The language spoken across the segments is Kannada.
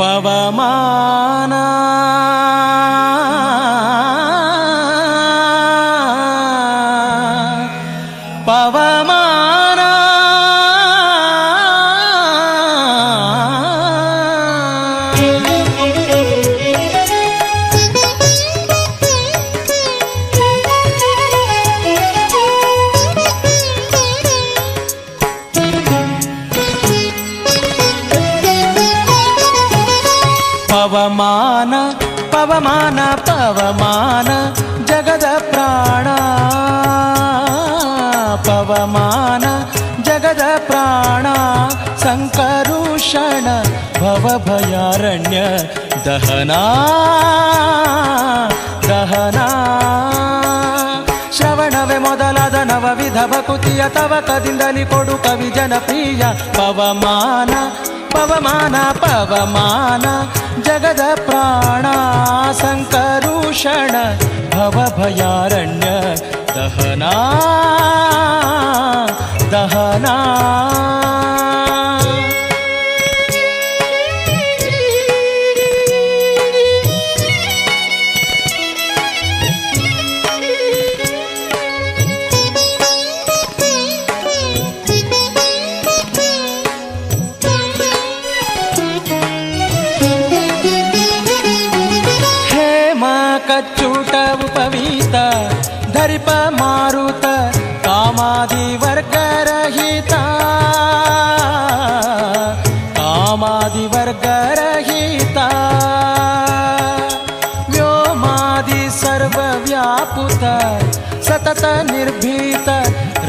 ಪವಮಾನ ಪವಮಾನ ಪವಮಾನ ಪವಮಾನ ಜಗದ ಪ್ರಾಣ ಪವಮಾನ ಜಗದ ಪ್ರಾಣ ಸಂಕರುಷಣ ಭವಭಯಾರಣ್ಯ ದಹನಾ ದಹನಾ ಶ್ರವಣವೇ ಮೊದಲಾದ ನವವಿಧ ಭಕುತಿಯ ತವಕದಿಂದಲಿ ಕೊಡು ಕವಿ ಜನಪ್ರಿಯ ಪವಮಾನ पवमान पवमान जगद जगदप्राणा सङ्करूपषण भवभयारण्य दहना दहना। కచ్చుట ఉపవీత ధరిప మారుత కామాది వర్గరహిత. కామాది వర్గరహిత. వ్యోమాది సర్వవ్యాపుత సతత నిర్భీత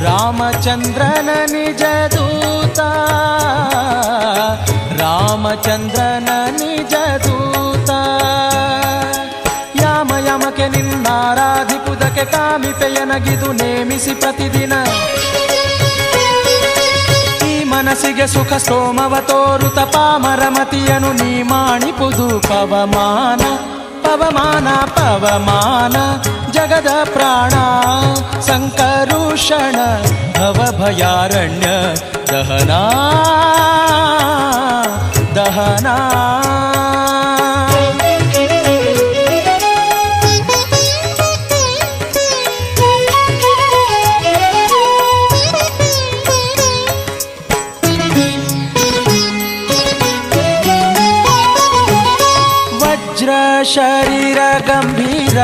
రామచంద్రన నిజదూత రామచంద్రన నిజదూత ನಿನ್ನಾರಾಧಿಪುದಕ್ಕೆ ಕಾಮಿಪೆಯನಗಿದು ನೇಮಿಸಿ ಪ್ರತಿದಿನ. ಈ ಮನಸ್ಸಿಗೆ ಸುಖ ಸೋಮವ ತೋರುತ ಪಾಮರಮತಿಯನು ನೀ ಮಾಣಿಪುದು ಪವಮಾನ ಪವಮಾನ ಪವಮಾನ, ಜಗದ ಪ್ರಾಣ, ಸಂಕರುಷಣ, ಭವಭಯಾರಣ್ಯ, ದಹನಾ ದಹನಾ. ಶರೀರ ಗಂಭೀರ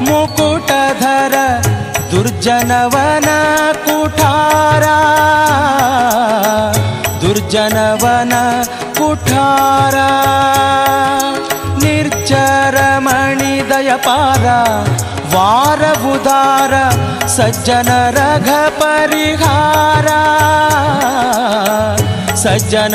ಮುಕುಟಧರ ದುರ್ಜನವನ ಕುಠಾರ. ದುರ್ಜನವನ ಕುಠಾರ. ನಿರ್ಜರಮಣಿದಯಪಾರ ವಾರ ಉದಾರ ಸಜ್ಜನ ರಘ ಪರಿಹಾರ. ಸಜ್ಜನ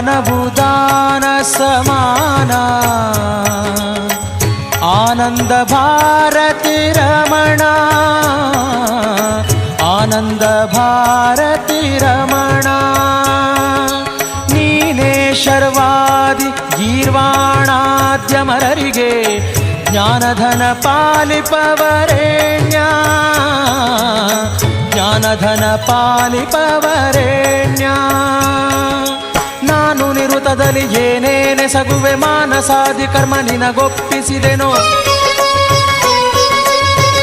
ವ್ಯಾನಭೂದಾನ ಸಮಾನ. ಆನಂದ ಭಾರತಿ ರಮಣ. ಆನಂದ ಭಾರತಿ ರಮಣ. ನೀನೇ ಶರ್ವಾದಿ ಗೀರ್ವಾಣಾದ್ಯಮರರಿಗೆ, ಜ್ಞಾನಧನ ಪಾಲಿಪವರೇಣ್ಯ. ಜ್ಞಾನಧನ ಪಾಲಿಪವರೇಣ್ಯ. ನಾನು ನಿರುತದಲ್ಲಿ ಏನೇನೆ ಸಗುವೆ ಮಾನಸಾದಿ ಕರ್ಮ ನಿನಗೊಪ್ಪಿಸಿದೆನೋ?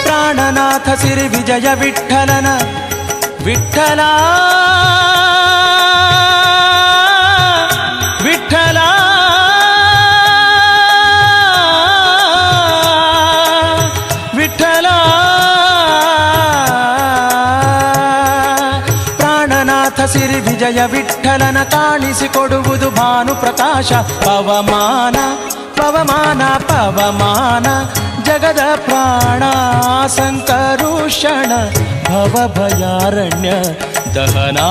ಪ್ರಾಣನಾಥ ಸಿರಿ ವಿಜಯ ವಿಠಲನ. ವಿಠಲ ವಿಠಲ ವಿಜಯ ವಿಠಲನ ಕಾಣಿಸಿಕೊಡುವುದು ಭಾನು ಪ್ರಕಾಶ. ಪವಮಾನ ಪವಮಾನ ಪವಮಾನ ಜಗದ ಪ್ರಾಣ ಸಂಕರುಷಣ ಭವ ಭಯಾರಣ್ಯ ದಹನಾ.